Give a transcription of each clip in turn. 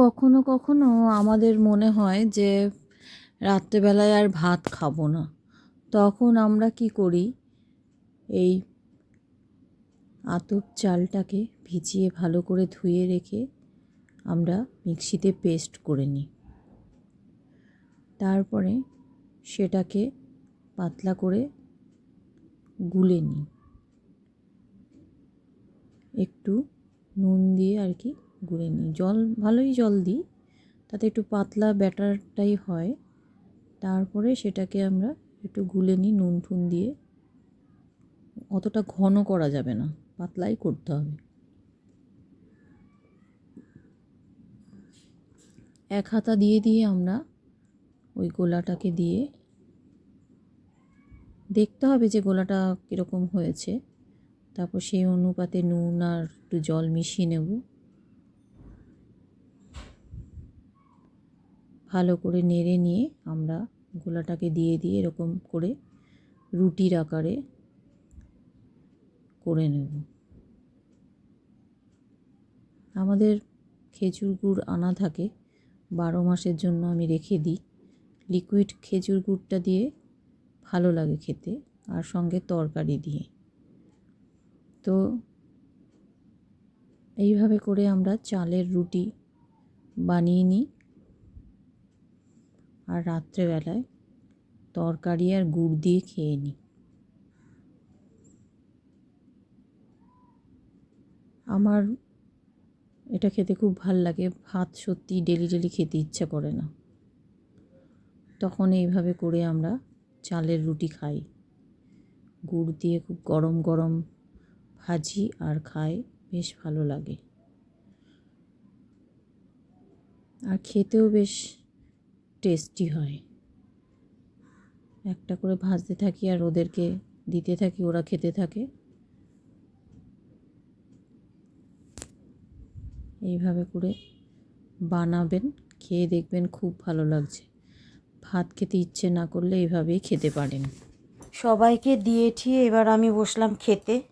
কখনো কখনো আমাদের মনে হয় যে রাত্রেবেলায় আর ভাত খাব না। তখন আমরা কি করি? এই আতপ চালটাকে ভিজিয়ে ভালো করে ধুয়ে রেখে আমরা মিক্সিতে পেস্ট করে নিই। তারপরে সেটাকে পাতলা করে গুলে নিই। একটু নুন দিয়ে আর কি গুলে নিই। জল, ভালোই জল দিই। তাতে একটু পাতলা ব্যাটারটাই হয়। তারপরে সেটাকে আমরা একটু গুলে নিই নুন ঠুন দিয়ে। অতটা ঘন করা যাবে না, পাতলাই করতে হবে। এক হাতা দিয়ে দিয়ে আমরা ওই গোলাটাকে দিয়ে দেখতে হবে যে গোলাটা কীরকম হয়েছে। তারপর সেই অনুপাতে নুন আর একটু জল মিশিয়ে নেব। ভালো করে নেড়ে নিয়ে আমরা গোলাটাকে দিয়ে দিয়ে এরকম করে রুটির আকারে করে নেব। আমাদের খেজুর গুড় আনা থাকে, বারো মাসের জন্য আমি রেখে দিই। লিকুইড খেজুর গুড়টা দিয়ে ভালো লাগে খেতে আর সঙ্গে তরকারি দিয়ে। তো এইভাবে করে আমরা চালের রুটি বানিয়ে নিই। আর রাত্রেবেলায় তরকারি আর গুড় দিয়ে খেয়ে নিই আমার এটা খেতে খুব ভালো লাগে, ভাত সত্যি ডেলি ডেলি খেতে ইচ্ছা করে না। তখন এইভাবে করে আমরা চালের রুটি খাই। গুড় দিয়ে খুব গরম গরম ভাজি আর খাই, বেশ ভালো লাগে। আর খেতেও বেশ টেস্টি হয়। একটা করে ভাজতে থাকি আর ওদেরকে দিতে থাকি, ওরা খেতে থাকে। এইভাবে করে বানাবেন, খেয়ে দেখবেন খুব ভালো লাগছে। ভাত খেতে ইচ্ছে না করলে এইভাবেই খেতে পারেন। সবাইকে দিয়ে ঠিয়ে এবার আমি বসলাম খেতে।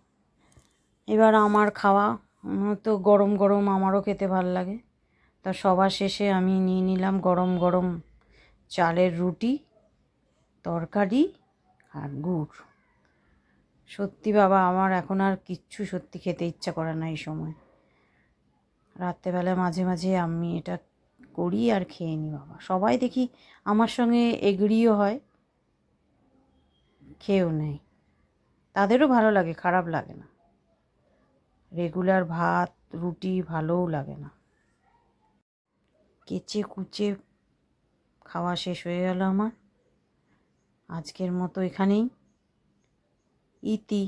এবার আমার খাওয়া তো গরম গরম আমারও খেতে ভালো লাগে। তা সবার শেষে আমি নিয়ে নিলাম গরম গরম চালের রুটি, তরকারি আর গুড়। সত্যি বাবা, আমার এখন আর কিচ্ছু সত্যি খেতে ইচ্ছা করে না এই সময়। রাত্রেবেলা মাঝে মাঝে আমি এটা করি আর খেয়ে নিই বাবা। সবাই দেখি আমার সঙ্গে এগড়িও হয়, খেয়েও নেয়। তাদেরও ভালো লাগে, খারাপ লাগে না। রেগুলার ভাত, রুটি ভালোও লাগে না। কেচে কুচে খাওয়া শেষ হয়ে গেল আমার। আজকের মতো এখানেই। ইতি।